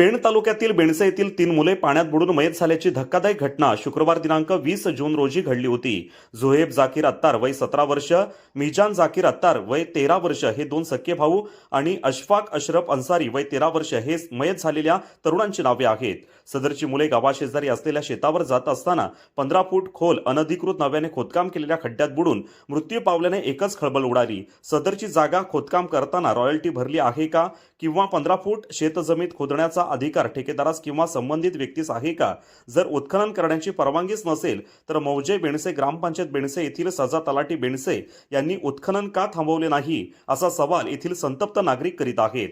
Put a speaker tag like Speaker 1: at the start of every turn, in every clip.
Speaker 1: पेण तालुक्यातील बेणसे येथील तीन मुले पाण्यात बुडून मयत झाल्याची धक्कादायक घटना शुक्रवार दिनांक वीस जून रोजी घडली होती. झोहेब जाकीर अत्तार वय सतरा वर्ष मिजान जाकीर अत्तार वय तेरा वर्ष हे दोन सख्खे भाऊ आणि अशफाक अशरफ अन्सारी वय तेरा वर्ष हे मयत झालेल्या तरुणांची नावे आहेत. सदरची मुले गावाशेजारी असलेल्या शेतावर जात असताना पंधरा फूट खोल अनधिकृत नव्याने खोदकाम केलेल्या खड्ड्यात बुडून मृत्यू पावल्याने एकच खळबळ उडाली. सदरची जागा खोदकाम करताना रॉयल्टी भरली आहे का? किंवा पंधरा फूट शेतजमीत खोदण्याचा अधिक अधिकार ठेकेदारास किंवा संबंधित व्यक्तीस आहे का? जर उत्खनन करण्याची परवानगीच नसेल तर मौजे बेणसे ग्रामपंचायत बेणसे येथील सजा तलाटी बेणसे यांनी उत्खनन का थांबवले नाही असा सवाल येथील संतप्त नागरिक करीत आहेत.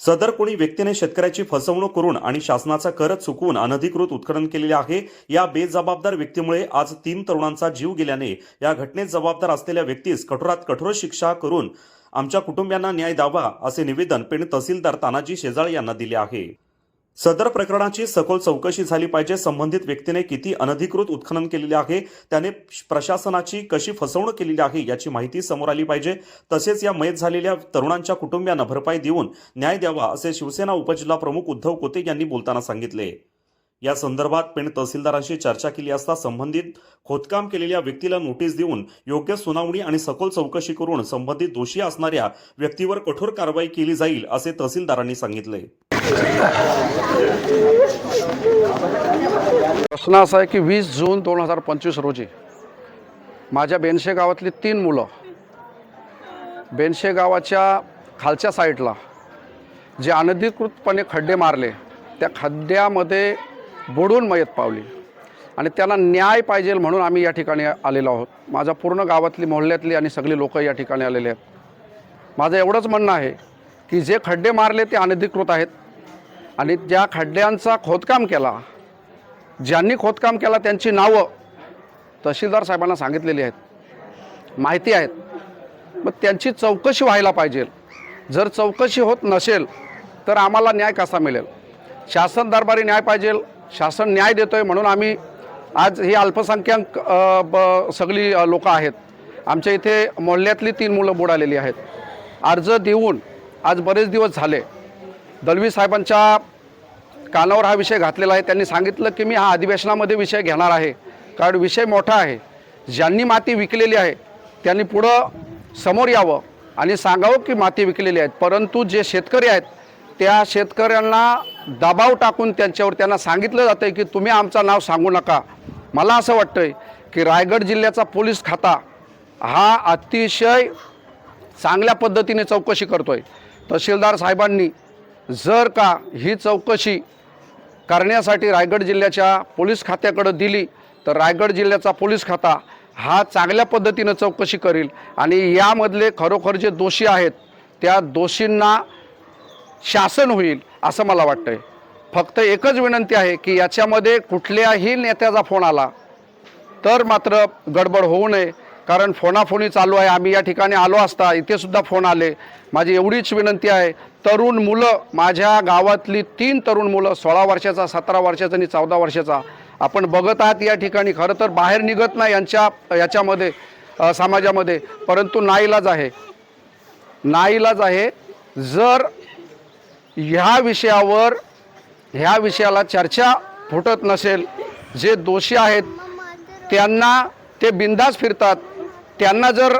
Speaker 1: सदर कोणी व्यक्तीने शेतकऱ्याची फसवणूक करून आणि शासनाचा कर चुकवून अनधिकृत उत्खनन केलेले आहे या बेजबाबदार व्यक्तीमुळे आज तीन तरुणांचा जीव गेल्याने या घटनेत जबाबदार असलेल्या व्यक्तीस कठोरात कठोर शिक्षा करून आमच्या कुटुंबियांना न्याय द्यावा असे निवेदन पेण तहसीलदार तानाजी शेजाळ यांना दिले आहे. सदर प्रकरणाची सखोल चौकशी झाली पाहिजे. संबंधित व्यक्तीने किती अनधिकृत उत्खनन केलेले आहे? त्याने प्रशासनाची कशी फसवणूक केलेली आहे याची माहिती समोर आली पाहिजे. तसेच या मयत झालेल्या तरुणांच्या कुटुंबियांना भरपाई देऊन न्याय द्यावा असे शिवसेना उपजिल्हा प्रमुख उद्धव कोते यांनी बोलताना सांगितले. या संदर्भात पेण तहसीलदारांशी चर्चा केली असता संबंधित खोदकाम केलेल्या व्यक्तीला नोटीस देऊन योग्य सुनावणी आणि सखोल चौकशी करून संबंधित दोषी असणाऱ्या व्यक्तीवर कठोर कारवाई केली जाईल असे तहसीलदारांनी सांगितले.
Speaker 2: प्रश्न असा आहे की वीस जून दोन हजार पंचवीस रोजी माझ्या बेनशे गावातली तीन मुलं बेनशे गावाच्या खालच्या साईडला जे अनधिकृतपणे खड्डे मारले त्या खड्ड्यामध्ये बुडून मयत पावली. आणि त्यांना न्याय पाहिजे म्हणून आम्ही या ठिकाणी आलेलो आहोत. माझ्या पूर्ण गावातली मोहल्ल्यातली आणि सगळी लोकं या ठिकाणी आलेले आहेत. माझं एवढंच म्हणणं आहे की जे खड्डे मारले ते अनधिकृत आहेत. आणि ज्या खड्ड्यांचा खोदकाम केला ज्यांनी खोदकाम केला त्यांची नावं तहसीलदार साहेबांना सांगितलेली आहेत माहिती आहेत. मग त्यांची चौकशी व्हायला पाहिजे. जर चौकशी होत नसेल तर आम्हाला न्याय कसा मिळेल? शासन दरबारी न्याय पाहिजे शासन न्याय देतो आहे म्हणून आम्ही आज ही अल्पसंख्याक ब सगळी लोकं आहेत. आमच्या इथे मोहल्ल्यातली तीन मुलं बुडालेली आहेत. अर्ज देऊन आज बरेच दिवस झाले. दलवी साहेबांच्या कानावर हा विषय घातलेला आहे. त्यांनी सांगितलं की मी हा अधिवेशनामध्ये विषय घेणार आहे. कारण विषय मोठा आहे. ज्यांनी माती विकलेली आहे त्यांनी पुढं समोर यावं आणि सांगावं की माती विकलेली आहेत. परंतु जे शेतकरी आहेत त्या शेतकऱ्यांना दबाव टाकून त्यांच्यावर त्यांना सांगितलं जातं आहे की तुम्ही आमचं नाव सांगू नका. मला असं वाटतं आहे की रायगड जिल्ह्याचा पोलीस खाता हा अतिशय चांगल्या पद्धतीने चौकशी करतो आहे तहसीलदार साहेबांनी जर का ही चौकशी करण्यासाठी रायगड जिल्ह्याच्या पोलीस खात्याकडं दिली तर रायगड जिल्ह्याचा पोलीस खाता हा चांगल्या पद्धतीनं चौकशी करील. आणि यामधले खरोखर जे दोषी आहेत त्या दोषींना शासन होईल असं मला वाटतं आहे फक्त एकच विनंती आहे की याच्यामध्ये कुठल्याही नेत्याचा फोन आला तर मात्र गडबड होऊ नये. कारण फोनाफोनी चालू आहे. आम्ही या ठिकाणी आलो असता इथेसुद्धा फोन आले. माझी एवढीच विनंती आहे. तरुण मुलं माझ्या गावातली तीन तरुण मुलं सोळा वर्षाचा सतरा वर्षाचा आणि चौदा वर्षाचा आपण बघत आहात या ठिकाणी. खरं तर बाहेर निघत नाही यांच्या याच्यामध्ये समाजामध्ये परंतु नाईलाज आहे. नाईलाज आहे. जर ह्या विषयावर ह्या विषयाला चर्चा फुटत नसेल जे दोषी आहेत त्यांना ते बिंदास फिरतात. त्यांना जर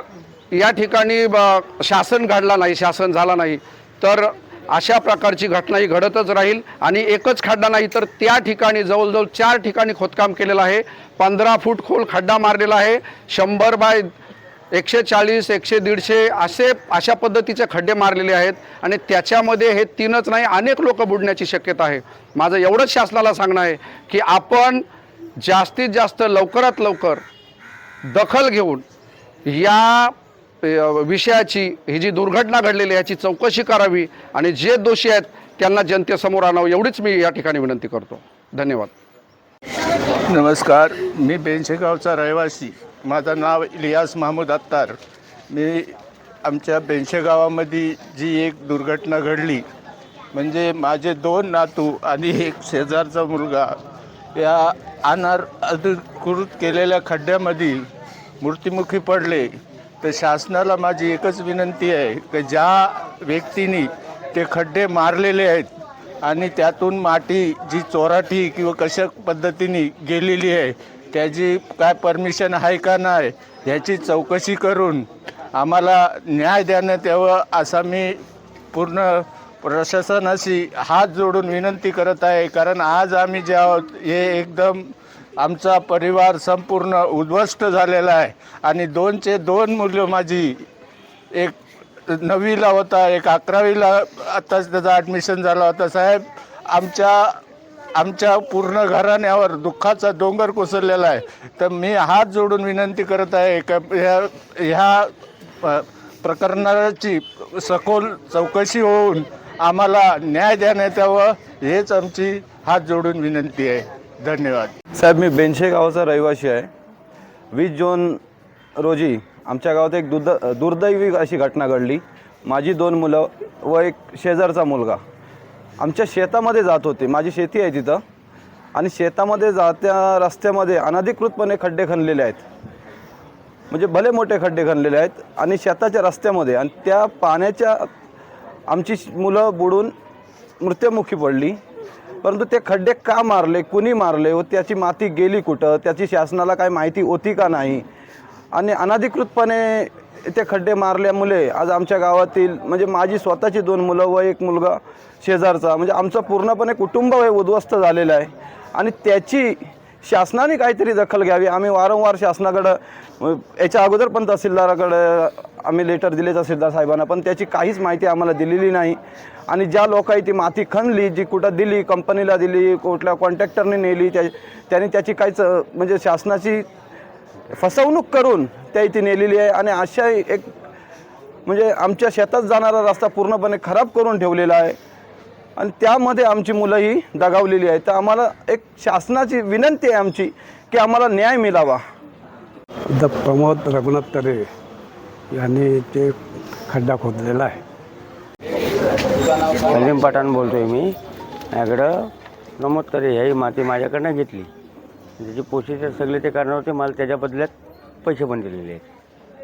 Speaker 2: या ठिकाणी ब- शासन घडला नाही शासन झाला नाही तर अशा प्रकारची घटना ही घडतच राहील आणि एकच खड्डा नाही तर त्या ठिकाणी जवळजवळ चार ठिकाणी खोदकाम केलेलं आहे. पंधरा फूट खोल खड्डा मारलेला आहे. शंभर बाय एकशे चाळीस एकशे दीडशे असे अशा पद्धतीचे खड्डे मारलेले आहेत आणि त्याच्यामध्ये हे तीनच नाही अनेक लोक बुडण्याची शक्यता आहे. माझं एवढंच शासनाला सांगणं आहे की आपण जास्तीत जास्त लवकरात लवकर दखल घेऊन या विषयाची ही जी दुर्घटना घडलेली आहे याची चौकशी करावी आणि जे दोषी आहेत त्यांना जनतेसमोर आणावं एवढीच मी या ठिकाणी विनंती करतो. धन्यवाद.
Speaker 3: नमस्कार मी बेनशेगावचा रहिवासी. माझं नाव इलियास महमूद अत्तार मी आमच्या बेंशेगावामध्ये जी एक दुर्घटना घडली म्हणजे माझे दोन नातू आणि एक शेजारचा मुलगा या अनार अधिकृत केलेल्या खड्ड्यामध्ये मृत्युमुखी पडले. तर शासनाला माझी एकच विनंती आहे की ज्या व्यक्तींनी ते खड्डे मारलेले आहेत आणि त्यातून माती जी चोराठी किंवा कशा पद्धतीने गेलेली आहे त्याची काय परमिशन आहे का नाही ह्याची चौकशी करून आम्हाला न्याय देण्यात यावं असा मी पूर्ण प्रशासनाशी हात जोडून विनंती करत आहे. कारण आज आम्ही जे आहोत हे एकदम आमचा परिवार संपूर्ण उद्ध्वस्त झालेला आहे. आणि दोनचे दोन मुलं माझी एक नववीला होता एक अकरावीला आत्ताच त्याचा ॲडमिशन झाला होता. साहेब आमच्या आमच्या पूर्ण घराण्यावर दुःखाचा डोंगर कोसळलेला आहे. तर मी हात जोडून विनंती करत आहे का ह्या ह्या प- प्रकरणाची सखोल चौकशी होऊन आम्हाला न्याय देण्यात यावं हेच आमची हात जोडून विनंती आहे. धन्यवाद.
Speaker 4: साहेब मी बेनशे गावाचा रहिवासी आहे. वीस जून रोजी आमच्या गावात एक दुर्द दुर्दैवी अशी घटना घडली. माझी दोन मुलं व एक शेजारचा मुलगा. आमच्या शेतामध्ये जात होते. माझी शेती आहे तिथं. आणि शेतामध्ये जात्या रस्त्यामध्ये अनधिकृतपणे खड्डे खणलेले आहेत. म्हणजे भले मोठे खड्डे खणलेले आहेत. आणि शेताच्या रस्त्यामध्ये आणि त्या पाण्याच्या आमची मुलं बुडून मृत्युमुखी पडली. परंतु ते खड्डे का मारले कुणी मारले व त्याची माती गेली कुठं त्याची शासनाला काय माहिती होती का नाही? आणि अनधिकृतपणे ते खड्डे मारल्यामुळे आज आमच्या गावातील म्हणजे माझी स्वतःची दोन मुलं व एक मुलगा शेजारचा म्हणजे आमचं पूर्णपणे कुटुंब हे उद्ध्वस्त झालेलं आहे. आणि त्याची शासनाने काहीतरी दखल घ्यावी. आम्ही वारंवार शासनाकडं याच्या अगोदर पण तहसीलदाराकडं आम्ही लेटर दिले तहसीलदार साहेबांना पण त्याची काहीच माहिती आम्हाला दिलेली नाही. आणि ज्या लोकांनी ती माती खणली जी कुठं दिली कंपनीला दिली कुठल्या कॉन्ट्रॅक्टरने नेली त्या त्याने त्याची काहीच म्हणजे शासनाची फसवणूक करून त्या इथे नेलेली आहे. आणि अशा एक म्हणजे आमच्या शेतात जाणारा रस्ता पूर्णपणे खराब करून ठेवलेला आहे. आणि त्यामध्ये आमची मुलं ही दगावलेली आहेत. तर आम्हाला एक शासनाची विनंती आहे आमची की आम्हाला न्याय मिळावा.
Speaker 5: द प्रमोद रघुनाथ तरे यांनी ते खड्डा खोदलेला आहे.
Speaker 6: सलीम पठाण बोलतोय मी. माझ्याकडं प्रमोद करे ह्याही माती माझ्याकडनं घेतली. त्याची प्रोसिजर सगळे ते करणार होते. मला त्याच्या बदल्यात पैसे पण दिलेले आहेत.